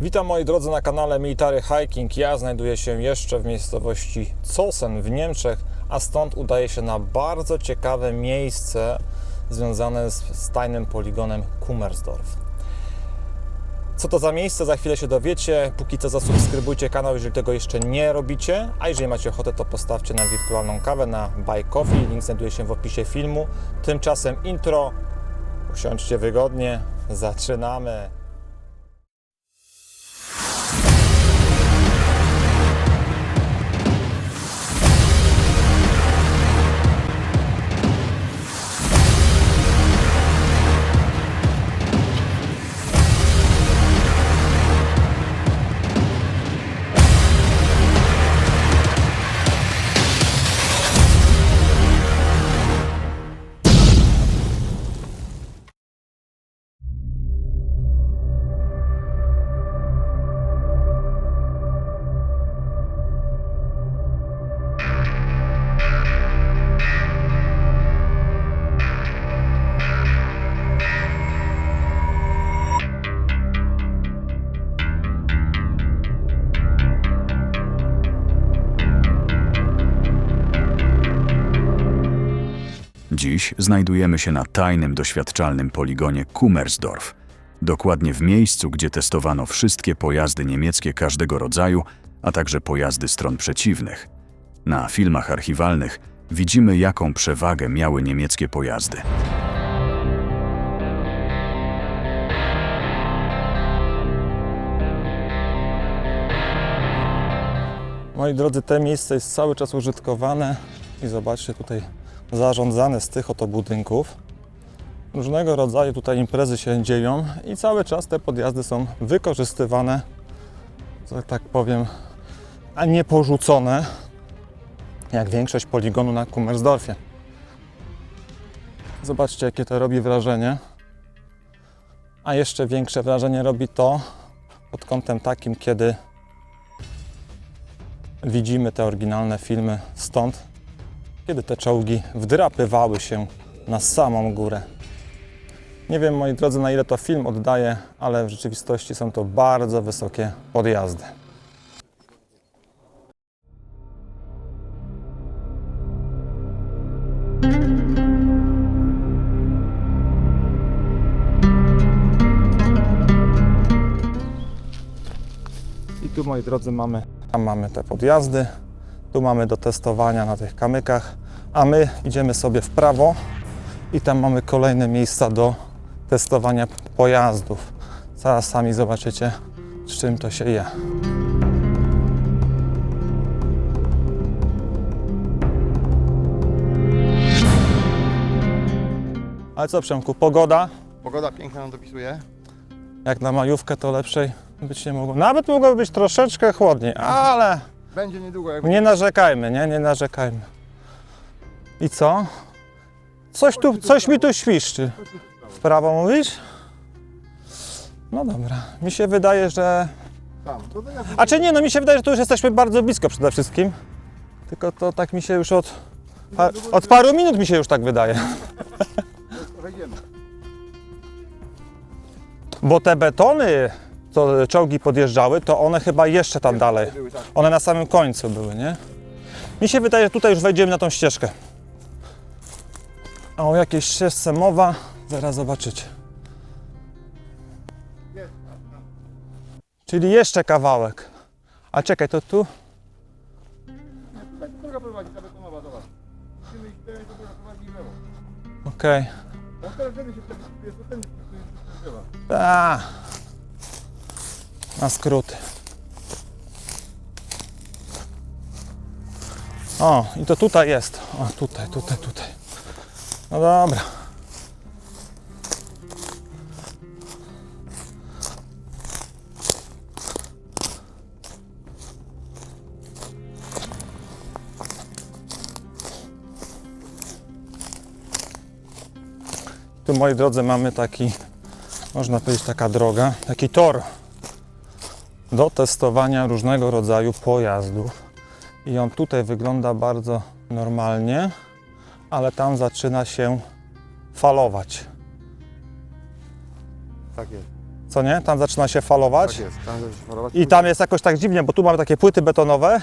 Witam moi drodzy na kanale Military Hiking. Ja znajduję się jeszcze w miejscowości Zosen w Niemczech, a stąd udaję się na bardzo ciekawe miejsce związane z, z tajnym poligonem Kummersdorf. Co to za miejsce? Za chwilę się dowiecie. Póki co zasubskrybujcie kanał, jeżeli tego jeszcze nie robicie. A jeżeli macie ochotę, to postawcie na wirtualną kawę na Buy Coffee. Link znajduje się w opisie filmu. Tymczasem intro. Usiądźcie wygodnie. Zaczynamy. Dziś znajdujemy się na tajnym, doświadczalnym poligonie Kummersdorf. Dokładnie w miejscu, gdzie testowano wszystkie pojazdy niemieckie każdego rodzaju, a także pojazdy stron przeciwnych. Na filmach archiwalnych widzimy, jaką przewagę miały niemieckie pojazdy. Moi drodzy, te miejsce jest cały czas użytkowane i zobaczcie tutaj zarządzane z tych oto budynków. Różnego rodzaju tutaj imprezy się dzieją i cały czas te podjazdy są wykorzystywane, że tak powiem, a nie porzucone, jak większość poligonu na Kummersdorfie. Zobaczcie, jakie to robi wrażenie. A jeszcze większe wrażenie robi to pod kątem takim, kiedy widzimy te oryginalne filmy stąd, kiedy te czołgi wdrapywały się na samą górę. Nie wiem, moi drodzy, na ile to film oddaje, ale w rzeczywistości są to bardzo wysokie podjazdy. I tu, moi drodzy, mamy, tam mamy te podjazdy, tu mamy do testowania na tych kamykach, a my idziemy sobie w prawo i tam mamy kolejne miejsca do testowania pojazdów. Zaraz sami zobaczycie, z czym to się je. Ale co Przemku, pogoda? Pogoda piękna nam dopisuje. Jak na majówkę to lepszej być nie mogło. Nawet mogło być troszeczkę chłodniej, ale Będzie niedługo, jak nie narzekajmy, nie? Nie narzekajmy. I co? Coś tu, coś mi tu świszczy. W prawo mówisz? No dobra. Mi się wydaje, że... A czy nie, no mi się wydaje, że tu już jesteśmy bardzo blisko przede wszystkim. Tylko to tak mi się już od... Od paru minut mi się już tak wydaje. Bo te betony, co czołgi podjeżdżały, to one chyba jeszcze tam dalej. One na samym końcu były, nie? Mi się wydaje, że tutaj już wejdziemy na tą ścieżkę. O jakiejś ścieżce mowa, zaraz zobaczycie. Czyli jeszcze kawałek. A czekaj, to tu? Tak. Okej. Drzewa. A. Na skróty. O, i to tutaj jest. O, tutaj, tutaj, tutaj. No dobra. Tu, moi drodzy, mamy taki można powiedzieć taka droga, taki tor do testowania różnego rodzaju pojazdów. I on tutaj wygląda bardzo normalnie, ale tam zaczyna się falować. Tak jest. co nie? Tam zaczyna się falować. Tak jest, tam też falować. I tam jest jakoś tak dziwnie, bo tu mamy takie płyty betonowe,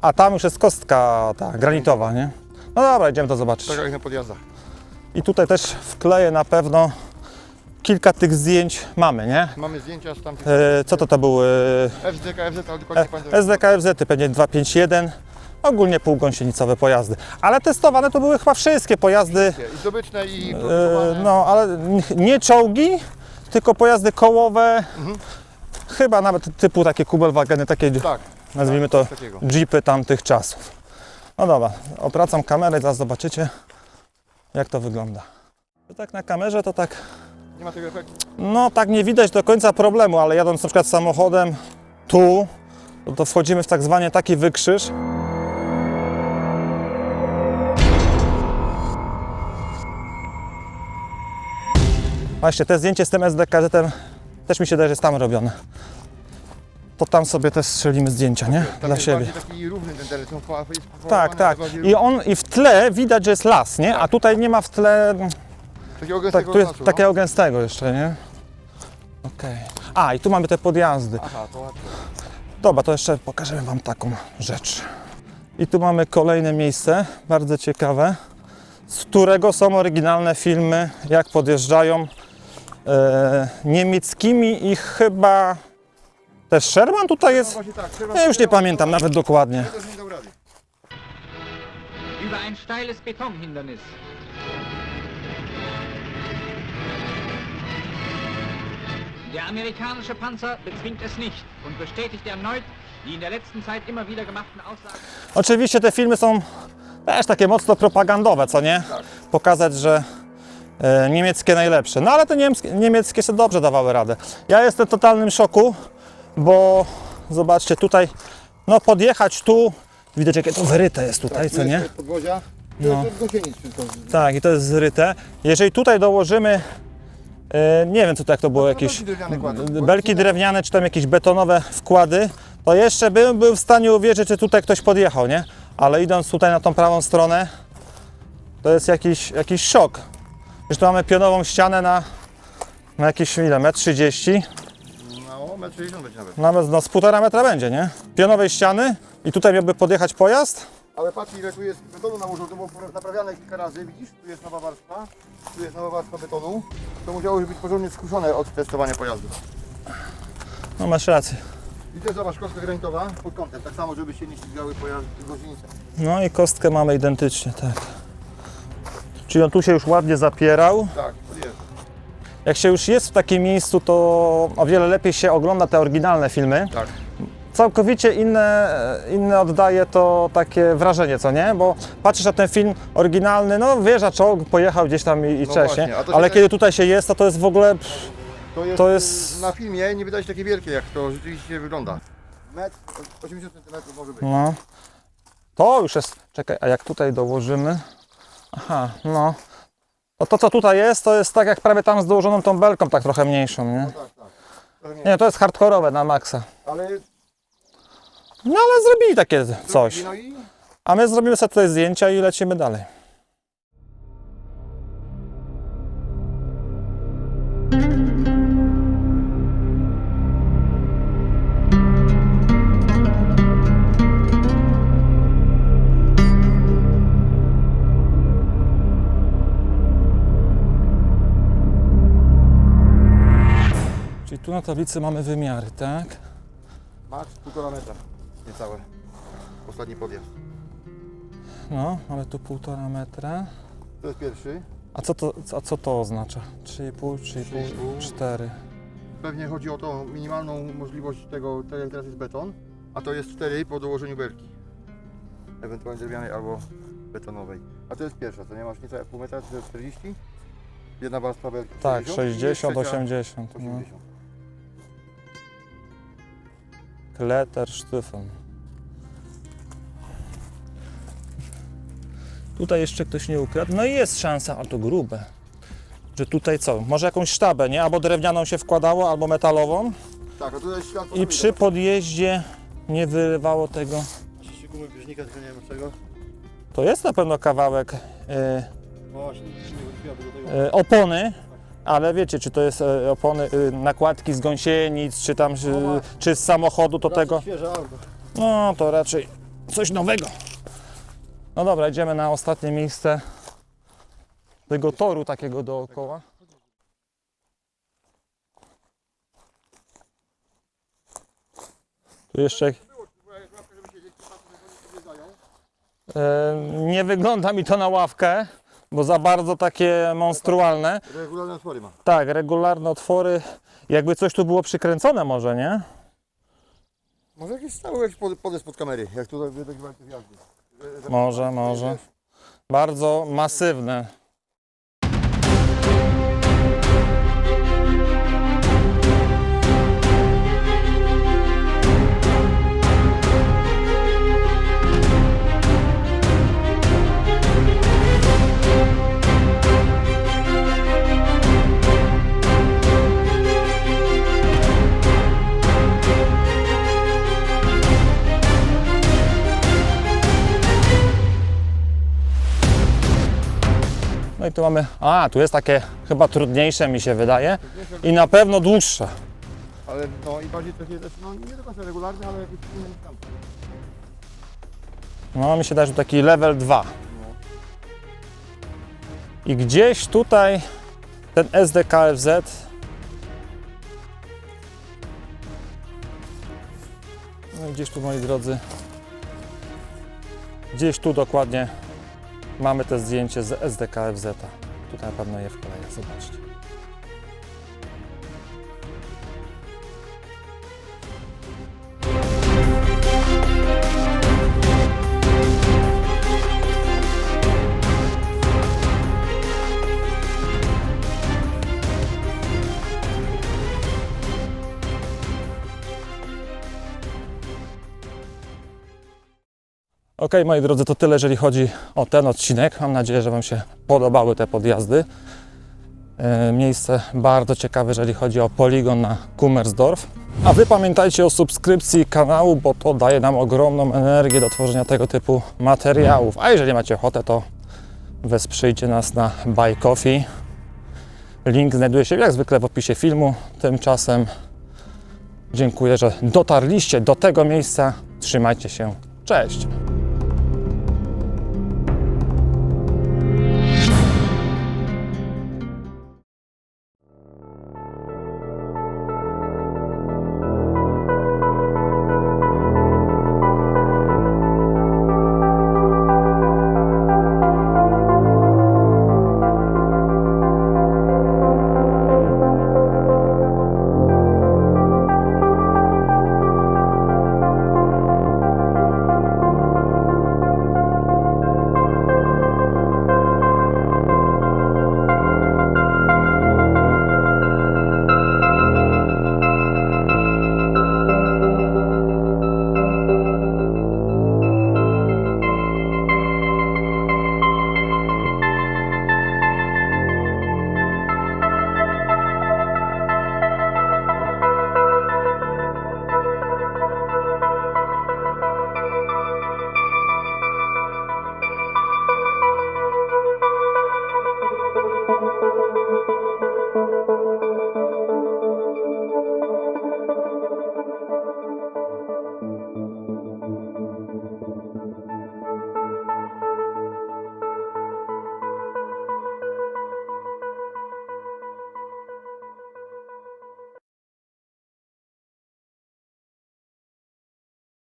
a tam już jest kostka ta granitowa, nie? No dobra, idziemy to zobaczyć. Tak jak na podjazdach. I tutaj też wkleję na pewno kilka tych zdjęć mamy, nie? Mamy zdjęcia z tamtych... E, co to to były? FZK, FZ, ale dokładnie E, pamiętam. SDKFZ, pewnie 251. Ogólnie półgąsienicowe pojazdy. Ale testowane to były chyba wszystkie pojazdy, I zdobyczne i e, produkowane. no ale nie czołgi, tylko pojazdy kołowe. Chyba nawet typu takie kubelwageny, takie Tak, nazwijmy tak, to takiego. jeepy tamtych czasów. No dobra, opracam kamerę i zaraz zobaczycie jak to wygląda. Tak na kamerze to tak, Nie ma tego efektu. no tak nie widać do końca problemu, ale jadąc na przykład samochodem tu, to, to wchodzimy w tak zwany taki wykrzyż. Właśnie, te zdjęcie z tym SDKZ-em też mi się daje, że jest tam robione. To tam sobie też strzelimy zdjęcia, nie? Tam Dla jest siebie. bardziej taki równy ten teren. są jest Tak, tak. bardziej I on i w tle widać, że jest las, nie? A tutaj nie ma w tle Takiego tak, gęstego tu jest lasu, no. takiego gęstego jeszcze, nie? Okej. A, i tu mamy te podjazdy. Aha, to łatwo. Dobra, to jeszcze pokażemy Wam taką rzecz. I tu mamy kolejne miejsce, bardzo ciekawe, z którego są oryginalne filmy, jak podjeżdżają niemieckimi i chyba też Sherman tutaj No jest. właśnie tak. Ja już nie pamiętam nawet dokładnie. Über ein steiles Betonhindernis. Der amerikanische Panzer bezwingt es nicht und bestätigt erneut die in der letzten Zeit immer wieder gemachten Aussagen. Oczywiście te filmy są też takie mocno propagandowe, co nie? Pokazać, że e, niemieckie najlepsze. No ale te niemieckie, niemieckie sobie dobrze dawały radę. Ja jestem w totalnym szoku, bo zobaczcie tutaj, no podjechać tu, widać jakie to wyryte jest tutaj, Tu co nie? No. Tak, i to jest zryte. Jeżeli tutaj dołożymy, e, nie wiem co to jak to było, jakieś belki drewniane kłady. belki drewniane, czy tam jakieś betonowe wkłady, to jeszcze bym był w stanie uwierzyć, że tutaj ktoś podjechał, nie? Ale idąc tutaj na tą prawą stronę, to jest jakiś, jakiś szok. Już tu mamy pionową ścianę na, na jakieś ile, metr 30, No, metr 60 będzie nawet. nawet no, z półtora metra będzie, nie? Pionowej ściany i tutaj miałby podjechać pojazd. Ale patrz ile tu jest betonu nałożone, to było naprawiane kilka razy, widzisz? Tu jest nowa warstwa, tu jest nowa warstwa betonu. To musiało już być porządnie skruszone od testowania pojazdu. No masz rację. I też zobacz, kostka granitowa pod kątem, tak samo, żeby się nie ścigały pojazdy gąsienice. No i kostkę mamy identycznie, tak. Czyli on tu się już ładnie zapierał. Tak, jest. Jak się już jest w takim miejscu, to o wiele lepiej się ogląda te oryginalne filmy. Tak. Całkowicie inne, inne oddaje to takie wrażenie, co nie? Bo patrzysz na ten film oryginalny, no wjeżdża czołg, pojechał gdzieś tam i, i No cześć, właśnie, nie? a to się Ale tak- kiedy tutaj się jest, to to jest w ogóle... Pff, To jest, To jest- na filmie nie wydaje się takie wielkie, jak to rzeczywiście wygląda. Metr, 80 cm może być. no. To już jest... Czekaj, a jak tutaj dołożymy... Aha, no. To, to co tutaj jest, to jest tak jak prawie tam z dołożoną tą belką, tak trochę mniejszą, nie? Tak, tak. Mniej. Nie, to jest hardkorowe na maksa. Ale No ale zrobili takie coś. No i A my zrobimy sobie tutaj zdjęcia i lecimy dalej. Na tablicy mamy wymiary, tak? max 1,5 metra. Niecałe. Ostatni podjazd. No, mamy tu półtora metra. To jest pierwszy. A co to, a co to oznacza? 3,5, 3,5, 3,5. 4. Pewnie chodzi o tą minimalną możliwość tego, tak jak teraz jest beton, a to jest 4 po dołożeniu belki. Ewentualnie drewnianej albo betonowej. A to jest pierwsza, to nie masz niecałe pół metra, to jest 40? Jedna warstwa belki. Tak, 60 i 60, trzecia 80. No. 80. Kleter sztyfem. Tutaj jeszcze ktoś nie ukradł. No i jest szansa, a to grube. Że tutaj co? Może jakąś sztabę, nie? Albo drewnianą się wkładało, albo metalową. Tak, a tu jest światło. I przy podjeździe nie wyrywało tego. Gumy bieżnika, tylko nie wiem czego. To jest na pewno kawałek e, Właśnie, nie do tego. e, opony, Ale wiecie, czy to jest e, opony, y, nakładki z gąsienic, czy tam, czy, No czy z samochodu do tego? Świeże auto. No, to raczej coś nowego. No dobra, idziemy na ostatnie miejsce tego toru takiego dookoła. Tu jeszcze e, nie wygląda mi to na ławkę, bo za bardzo takie monstrualne. Regularne otwory ma. Tak, regularne otwory. Jakby coś tu było przykręcone może, nie? Może jakiś stały jakiś pod- podest pod kamery, jak tutaj wydagywali te gwiazdy. Że- że- Może, może. Bardzo masywne. I tu mamy. A, tu jest takie chyba trudniejsze mi się wydaje. I na pewno dłuższe. Ale no i bardziej takie, no nie do końca regularne, ale jakieś inne niż tamte. No, mi się daje, że taki level 2. I gdzieś tutaj ten SDKFZ No i gdzieś tu moi drodzy Gdzieś tu dokładnie mamy te zdjęcie z SDKFZ. Tutaj na pewno je wkleję, zobaczcie. Ok, moi drodzy, to tyle, jeżeli chodzi o ten odcinek. Mam nadzieję, że Wam się podobały te podjazdy. E, Miejsce bardzo ciekawe, jeżeli chodzi o poligon na Kummersdorf. A Wy pamiętajcie o subskrypcji kanału, bo to daje nam ogromną energię do tworzenia tego typu materiałów. A jeżeli macie ochotę, to wesprzyjcie nas na Buy Coffee. Link znajduje się jak zwykle w opisie filmu. Tymczasem dziękuję, że dotarliście do tego miejsca. Trzymajcie się. Cześć!